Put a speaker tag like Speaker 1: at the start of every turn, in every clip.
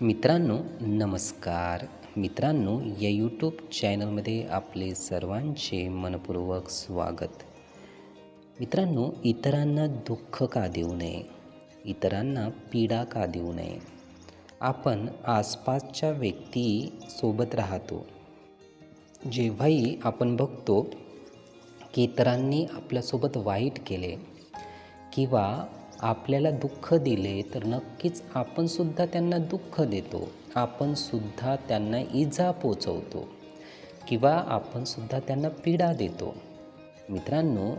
Speaker 1: मित्रांनो नमस्कार. मित्रांनो या यूट्यूब चॅनलमध्ये आपले सर्वांचे मनपूर्वक स्वागत. मित्रांनो इतरांना दुःख का देऊ नये? इतरांना पीडा का देऊ नये? आपण आसपासच्या व्यक्तीसोबत राहतो. जेव्हाही आपण बघतो की इतरांनी आपल्यासोबत वाईट केले किंवा आपल्याला दुःख दिले तर नक्कीच आपण सुद्धा त्यांना दुःख देतो. आपण सुद्धा त्यांना इजा पोचवतो. किंवा आपण सुद्धा त्यांना पीडा देतो. मित्रांनो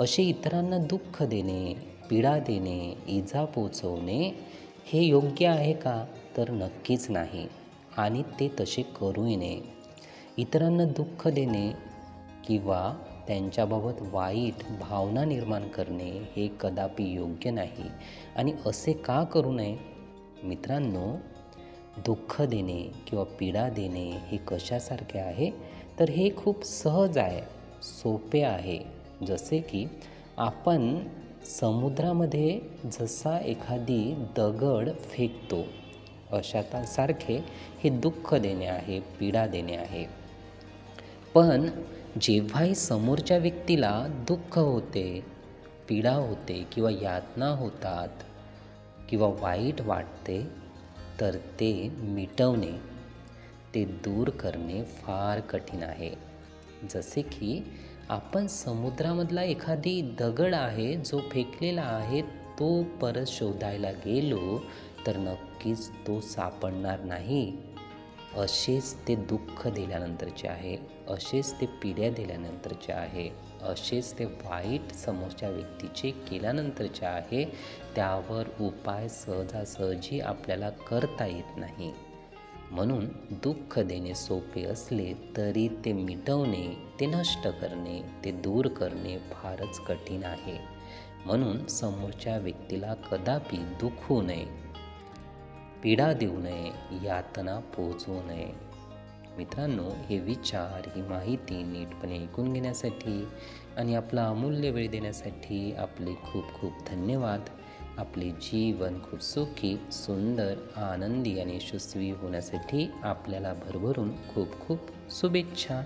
Speaker 1: असे इतरांना दुःख देणे पीडा देणे इजा पोचवणे हे योग्य आहे का? तर नक्कीच नाही. आणि ते तसे करूही नये. इतरांना दुःख देणे किंवा त्यांच्याबाबत वाईट भावना निर्माण करणे हे कदापि योग्य नाही. आणि असे का करू नये? मित्रांनो दुःख देणे किंवा पीडा देणे हे कशासारखे आहे? तर हे खूप सहज आहे सोपे आहे. जसे की आपण समुद्रामध्ये जसा एखादी दगड फेकतो अशा सारखे हे दुःख देणे आहे पीडा देणे आहे. पण जेव्हाही समोरच्या व्यक्तीला दुःख होते पीडा होते किंवा यातना होतात किंवा वाईट वाटते तर ते मिटवणे ते दूर करणे फार कठीण आहे. जसे की आपण समुद्रामधला एखादी दगड आहे जो फेकलेला आहे तो परत शोधायला गेलो तर नक्कीच तो सापडणार नाही. असेच ते दुःख दिल्यानंतरचे आहे असेच ते पिढ्या दिल्यानंतरचे आहे असेच ते वाईट समोरच्या व्यक्तीचे केल्यानंतरचे आहे त्यावर उपाय सहजासहजी आपल्याला करता येत नाही. म्हणून दुःख देणे सोपे असले तरी ते मिटवणे ते नष्ट करणे ते दूर करणे फारच कठीण आहे. म्हणून समोरच्या व्यक्तीला कदापि दुखू नये. पीडा देऊ नये यातना पोचवू नये. मित्रांनो हे विचार ही माहिती नीटपणे ऐकून घेण्यासाठी आणि आपला अमूल्य वेळ देण्यासाठी आपले खूप खूप धन्यवाद. आपले जीवन खूप सुखी सुंदर आनंदी आणि यशस्वी होण्यासाठी आपल्याला भरभरून खूप खूप शुभेच्छा.